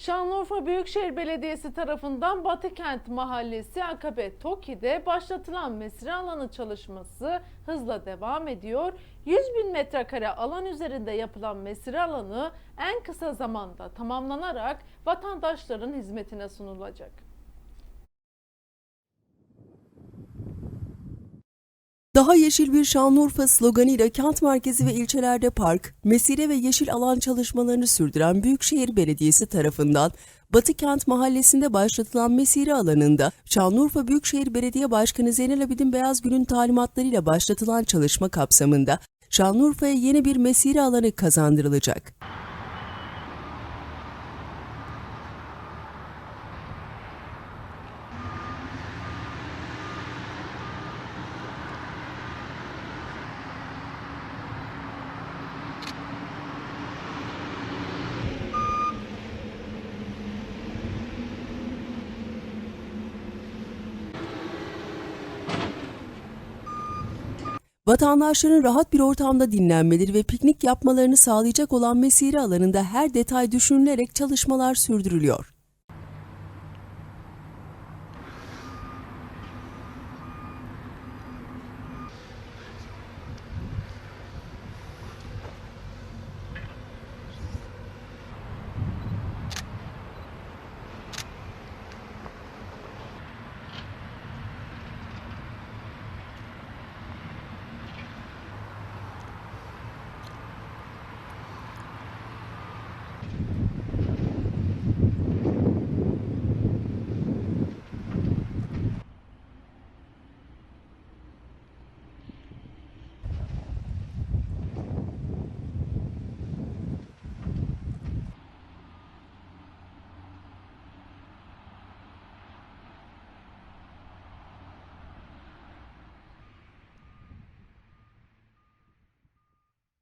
Şanlıurfa Büyükşehir Belediyesi tarafından Batıkent Mahallesi Akabe Toki'de başlatılan mesire alanı çalışması hızla devam ediyor. 100 bin metrekare alan üzerinde yapılan mesire alanı en kısa zamanda tamamlanarak vatandaşların hizmetine sunulacak. Daha yeşil bir Şanlıurfa sloganıyla kent merkezi ve ilçelerde park, mesire ve yeşil alan çalışmalarını sürdüren Büyükşehir Belediyesi tarafından Batı Kent Mahallesi'nde başlatılan mesire alanında Şanlıurfa Büyükşehir Belediye Başkanı Zeynel Abidin Beyazgül'ün talimatlarıyla başlatılan çalışma kapsamında Şanlıurfa'ya yeni bir mesire alanı kazandırılacak. Vatandaşların rahat bir ortamda dinlenmeleri ve piknik yapmalarını sağlayacak olan mesire alanında her detay düşünülerek çalışmalar sürdürülüyor.